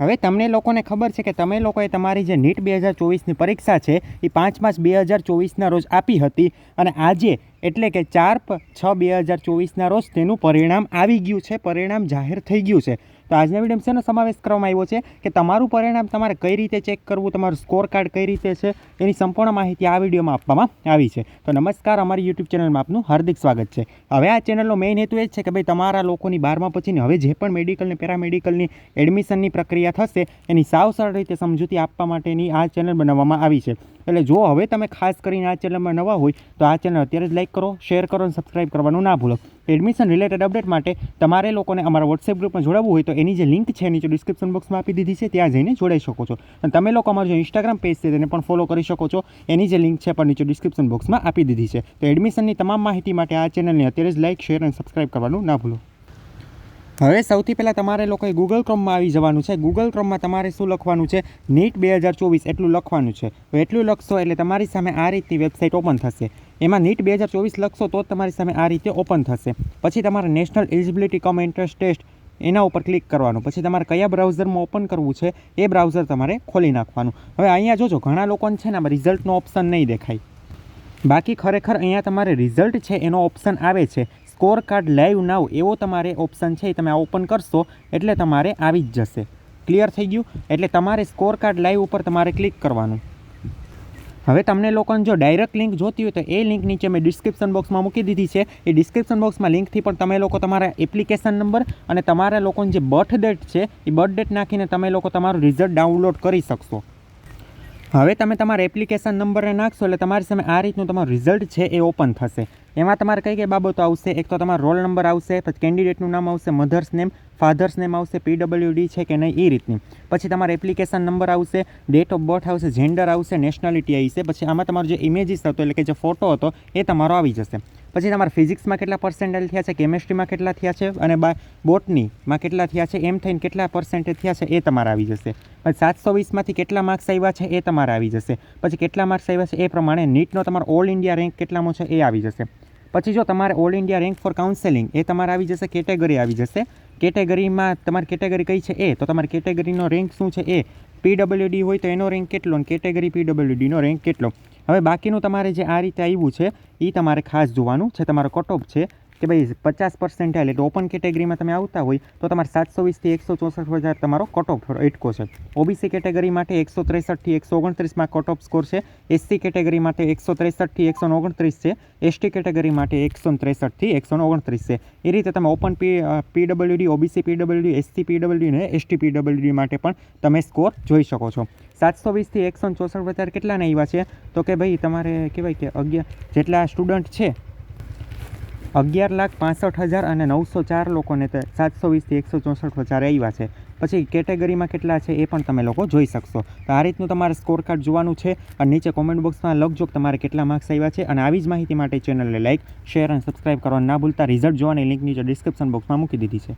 હવે તમને લોકોને ખબર છે કે તમે લોકોએ તમારી જે નીટ બે હજાર ચોવીસની પરીક્ષા છે, એ પાંચ પાંચ બે હજાર ચોવીસના રોજ આપી હતી અને આજે એટલે કે ચાર છ બે હજાર ચોવીસના રોજ તેનું પરિણામ આવી ગયું છે, પરિણામ જાહેર થઈ ગયું છે. તો આજના વિડીયોમાં શેનો સમાવેશ કરવામાં આવ્યો છે કે તમારું પરિણામ તમારે કઈ રીતે ચેક કરવું, તમારું સ્કોર કાર્ડ કઈ રીતે છે, એની સંપૂર્ણ માહિતી આ વિડીયોમાં આપવામાં આવી છે. તો નમસ્કાર, અમારી યુટ્યુબ ચેનલમાં આપનું હાર્દિક સ્વાગત છે. હવે આ ચેનલનો મેઇન હેતુ એ છે કે ભાઈ તમારા લોકોની બારમા પછીની હવે જે પણ મેડિકલની પેરામેડિકલની એડમિશનની પ્રક્રિયા થશે, એની સાવ સરળ રીતે સમજૂતી આપવા માટેની આ ચેનલ બનાવવામાં આવી છે. એટલે જો હવે તમે ખાસ કરીને આ ચેનલમાં નવા હોય, તો આ ચેનલ અત્યારે જ લાઈક કરો, શેર કરો અને સબસ્ક્રાઈબ કરવાનું ના ભૂલો. એડમિશન રિલેટેડ અપડેટ માટે તમારે લોકોને અમારા વોટ્સએપ ગ્રુપમાં જોડાવવું હોય તો એની જે લિંક છે નીચે ડિસ્ક્રિપ્શન બોક્સમાં આપી દીધી છે, ત્યાં જઈને જોડાઈ શકો છો. અને તમે લોકો અમારું જે ઇન્સ્ટાગ્રામ પેજ છે તેને પણ ફોલો કરી શકો છો. એની જે લિંક છે પણ નીચે ડિસ્ક્રિપ્શન બોક્સમાં આપી દીધી છે. તો એડમિશનની તમામ માહિતી માટે આ ચેનલને અત્યારે જ લાઇક શેર અને સબસ્ક્રાઇબ કરવાનું ના ભૂલો. હવે સૌથી પહેલાં તમારે લોકોએ ગૂગલ ક્રોમમાં આવી જવાનું છે. ગૂગલ ક્રોમમાં તમારે શું લખવાનું છે? નીટ બે હજાર ચોવીસ, એટલું લખવાનું છે. તો એટલું લખશો એટલે તમારી સામે આ રીતની વેબસાઇટ ઓપન થશે. એમાં નીટ બે હજાર ચોવીસ લખશો તો તમારી સામે આ રીતે ઓપન થશે. પછી તમારે national eligibility cum entrance test એના ઉપર ક્લિક કરવાનું. પછી તમારે કયા બ્રાઉઝરમાં ઓપન કરવું છે એ બ્રાઉઝર તમારે ખોલી નાખવાનું. હવે અહીંયા જોજો, ઘણા લોકોને છે ને રિઝલ્ટનો ઓપ્શન નહીં દેખાય. બાકી ખરેખર અહીંયા તમારે રિઝલ્ટ છે એનો ઓપ્શન આવે છે. સ્કોર કાર્ડ લાઈવ નાવ એવો તમારે ઓપ્શન છે એ તમે ઓપન કરશો, એટલે તમારે આવી જ જશે. ક્લિયર થઈ ગયું? એટલે તમારે સ્કોર કાર્ડ લાઈવ ઉપર તમારે ક્લિક કરવાનું. હવે તમને લોકોને જો ડાયરેક્ટ લિંક જોતી હોય તો એ લિંક નીચે મેં ડિસ્ક્રિપ્શન બોક્સમાં મૂકી દીધી છે. એ ડિસ્ક્રિપ્શન બોક્સમાં લિંકથી પણ તમે લોકો તમારા એપ્લિકેશન નંબર અને તમારા લોકોની જે બર્થ ડેટ છે, એ બર્થ ડેટ નાખીને તમે લોકો તમારું રિઝલ્ટ ડાઉનલોડ કરી શકશો. હવે તમે તમારા એપ્લિકેશન નંબરને નાખશો એટલે તમારી સામે આ રીતનું તમારું રિઝલ્ટ છે એ ઓપન થશે. એમાં તમારે કઈ કઈ બાબતો આવશે? એક તો તમારો રોલ નંબર આવશે, પછી કેન્ડિડેટનું નામ આવશે મધર્સ નેમ ફાધર્સ નેમ આવશે પીડબ્લ્યુડી છે કે નહીં, એ રીતની. પછી તમારો એપ્લિકેશન નંબર આવશે ડેટ ઓફ બર્થ આવશે જેન્ડર આવશે નેશનાલિટી આવશે. પછી આમાં તમારો જે ઇમેજીસ હતો, એટલે કે જે ફોટો હતો, એ તમારો આવી જશે. પછી તમારા ફિઝિક્સમાં કેટલા પર્સન્ટેજ થયા છે કેમેસ્ટ્રીમાં કેટલા થયા છે અને બા, બોટનીમાં કેટલા થયા છે, એમ થઈને કેટલા પર્સન્ટેજ થયા છે એ તમારે આવી જશે. પછી સાતસો વીસમાંથી કેટલા માર્ક્સ આવ્યા છે એ તમારે આવી જશે. પછી કેટલા માર્ક્સ આવ્યા છે એ પ્રમાણે નીટનો તમારો ઓલ ઇન્ડિયા રેન્ક કેટલામાં છે એ આવી જશે. પછી જો તમારે all India rank for counselling એ તમારે આવી જશે કેટેગરી આવી જશે. કેટેગરીમાં તમારી કેટેગરી કઈ છે એ? તો તમારી કેટેગરીનો રેન્ક શું છે એ? પીડબ્લ્યુડી હોય તો એનો રેન્ક કેટલો કેટેગરી પીડબ્લ્યુડીનો રેન્ક કેટલો? હવે બાકીનું તમારે જે આ રીતે આવ્યું છે એ તમારે ખાસ જોવાનું છે, તમારો કટ છે કે ભાઈ પચાસ પર્સન્ટાઇલ એટલે ઓપન કેટેગરીમાં તમે આવતા હોય, તો તમારે સાતસો વીસથી એકસો ચોસઠ હજાર તમારો કટ ઓફ એટકો છે. ઓબીસી કેટેગરી માટે એકસો ત્રેસઠથી એકસો ઓગણત્રીસમાં કટ ઓફ સ્કોર છે. એસસી કેટેગરી માટે એકસો ત્રેસઠથી એકસો ઓગણત્રીસ છે. એસટી કેટેગરી માટે એકસો ત્રેસઠથી એકસો ઓગણત્રીસ છે. એ રીતે તમે open P PWD OBC PWD SC PWD અને એસટી પીડબલ્યુડી માટે પણ તમે સ્કોર જોઈ શકો છો. સાતસો વીસથી એકસો ચોસઠ હજાર કેટલાના આવ્યા છે? તો કે ભાઈ તમારે કહેવાય કે અગિયાર જેટલા સ્ટુડન્ટ છે અગિયાર લાખ પાસઠ હજાર અને નવસો ચાર લોકોને સાતસો વીસથી એકસો ચોસઠ હજાર આવ્યા છે. પછી કેટેગરીમાં કેટલા છે એ પણ તમે લોકો જોઈ શકશો. તો આ રીતનું તમારે સ્કોર કાર્ડ જોવાનું છે અને નીચે કોમેન્ટ બોક્સમાં લખજો તમારે કેટલા માર્ક્સ આવ્યા છે અને આવી જ માહિતી માટે ચેનલને લાઇક શેર અને સબસ્ક્રાઇબ કરવાનું ના ભૂલતા. રિઝલ્ટ જોવાની લિંક નીચે ડિસ્ક્રિપ્શન બોક્સમાં મૂકી દીધી છે.